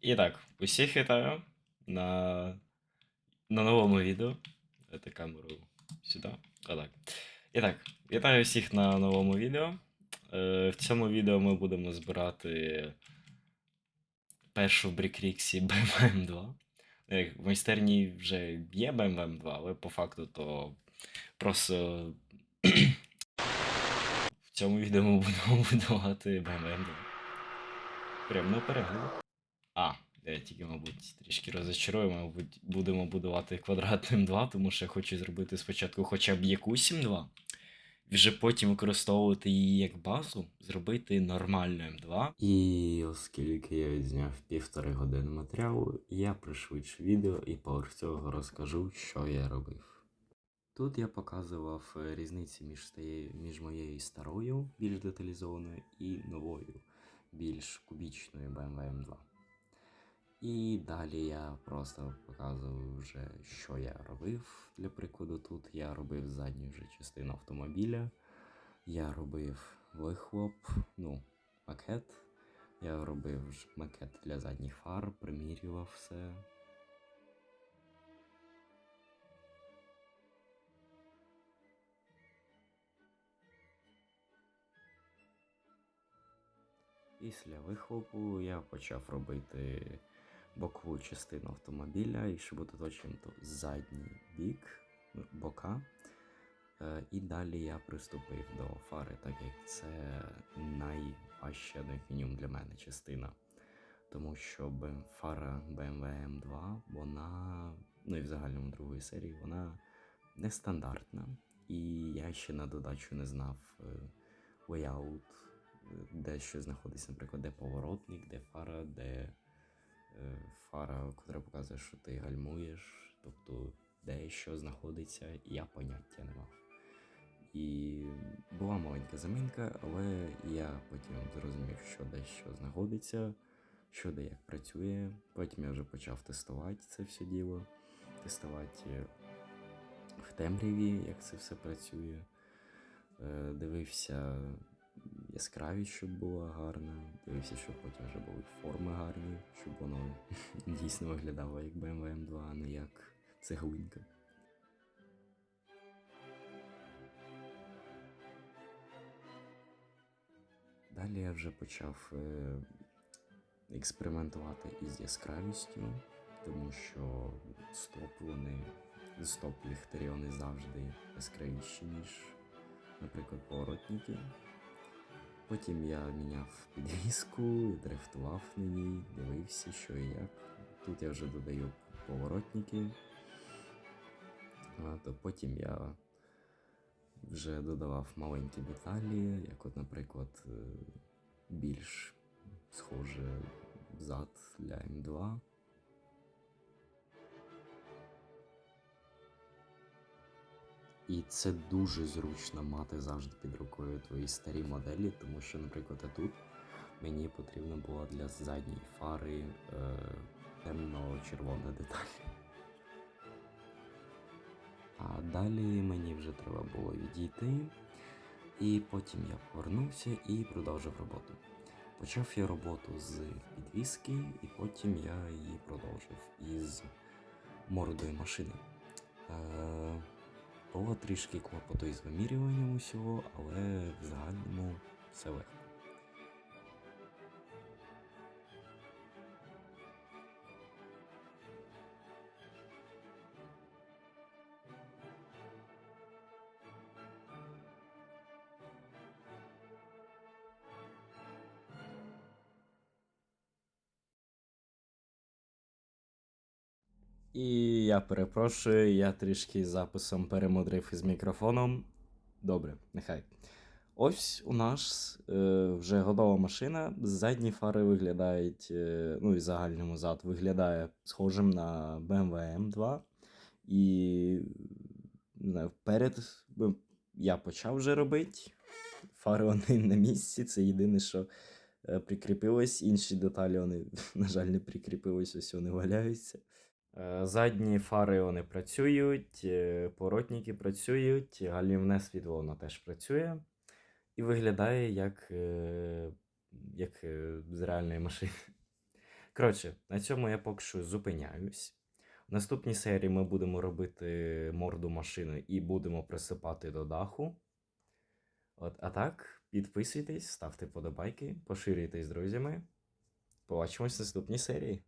І так, усіх вітаю на, на новому відео. Дайте камеру сюди. Отак. І так, вітаю всіх на новому відео. Е, в цьому відео ми будемо збирати першу Брікріксі BMW 2. Е, В майстерні вже є BMW 2, але по факту то просто в цьому відео ми будемо будувати BMW 2. Прямо перегляд. А, я тільки, мабуть, трішки розочарую, мабуть, будемо будувати квадратним 2, тому що я хочу зробити спочатку хоча б якусь М2, і вже потім використовувати її як базу, зробити нормальну М2. І оскільки я відзняв півтори години матеріалу, я пришвидшу відео і поверх цього розкажу, що я робив. Тут я показував е, різниці між, стає- між моєю старою, більш деталізованою, і новою, більш кубічною BMW M2. І далі я просто показував вже, що я робив. Для прикладу, тут я робив задню вже частину автомобіля. Я робив вихлоп, ну, макет. Я робив макет для задніх фар, примірював все. Після вихлопу я почав робити бокову частину автомобіля, щоб бути точним, то задній бік, ну, бока. Е, І далі я приступив до фари, так як це найважча, як мінімум для мене частина. Тому що фара BMW M2, вона, ну і в загальному другої серії, вона нестандартна. І я ще на додачу не знав е, layout, е, де що знаходиться, наприклад, де поворотник, де фара, де фара, яка показує, що ти гальмуєш, тобто де що знаходиться, я поняття не мав. І була маленька замінка, але я потім зрозумів, що дещо знаходиться, що де як працює. Потім я вже почав тестувати це все діло, тестувати в темряві, як це все працює. Е, Дивився яскравість, щоб була гарна. Дивився, щоб потім вже були форми гарні, щоб воно дійсно виглядало як BMW M2, а не як цеглинка. Далі я вже почав е, експериментувати із яскравістю, тому що стоп вони стоп ліхтарі вони завжди яскравіші, ніж, наприклад, поворотники. Потім я міняв підвіску, дрифтував на ній, дивився, що і як. Тут я вже додаю поворотники. А, то потім я вже додавав маленькі деталі, як, от, наприклад, е, більш схоже зад для М2. І це дуже зручно мати завжди під рукою твої старі моделі, тому що, наприклад, тут мені потрібна була для задньої фари е, темно-червона деталь. А далі мені вже треба було відійти, і потім я повернувся і продовжив роботу. Почав я роботу з підвіски, і потім я її продовжив із мордою машини. Е, було трішки клопоту із вимірюванням усього, але в загальному все легко. І я перепрошую, я трішки записом перемудрив із мікрофоном. Добре, нехай. Ось у нас е, вже готова машина. Задні фари виглядають, е, ну і загальному зад виглядає схожим на BMW M2. І не вперед я почав вже робити. Фари вони на місці. Це єдине, що е, прикріпилось. Інші деталі вони, на жаль, не прикріпились, ось вони валяються. Е, Задні фари вони працюють, е, поворотники працюють, гальмівне світло воно теж працює. І виглядає як, е, як з реальної машини. Коротше, на цьому я поки що зупиняюсь. В наступній серії ми будемо робити морду машини і будемо присипати до даху. От, а так, підписуйтесь, ставте подобайки, поширюйте з друзями. Побачимось в наступній серії.